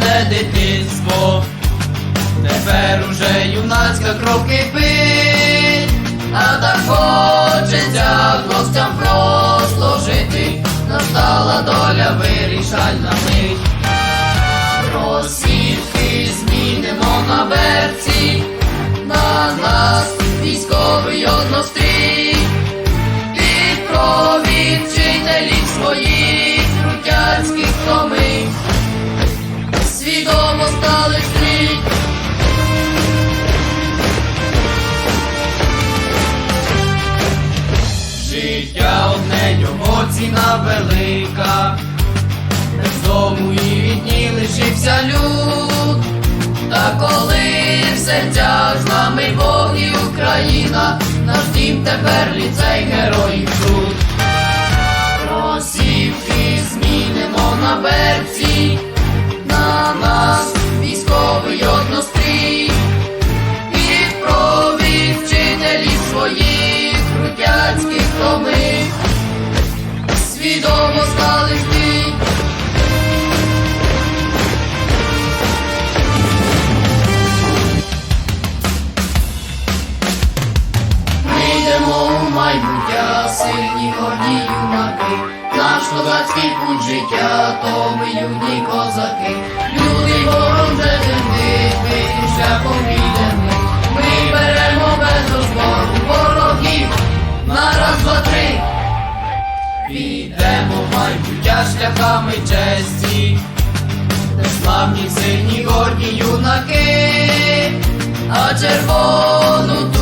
ще дитинство, тепер уже юнацька кров кипить, а так хочеться хлопцям просто жити, настала доля вирішальна Його ціна велика. Без дому і від дні лишився люд. Та коли в серцях з нами Бог і Україна, наш дім тепер ліцей героїв труд. Росівки змінимо на берці, на нас військовий однострій, під провід вчителів своїх крутяцьких томи, свідомо стали йти. Ми йдемо у майбуття, сильні горді юнаки, наш козацький путь життя, то ми юні козаки, люди ворог вже димить, ми шляхом підемо, ми беремо без розбору ворогів, на раз, два, три, підемо в майбуття шляхами честі, де славні, сині горді юнаки, а червону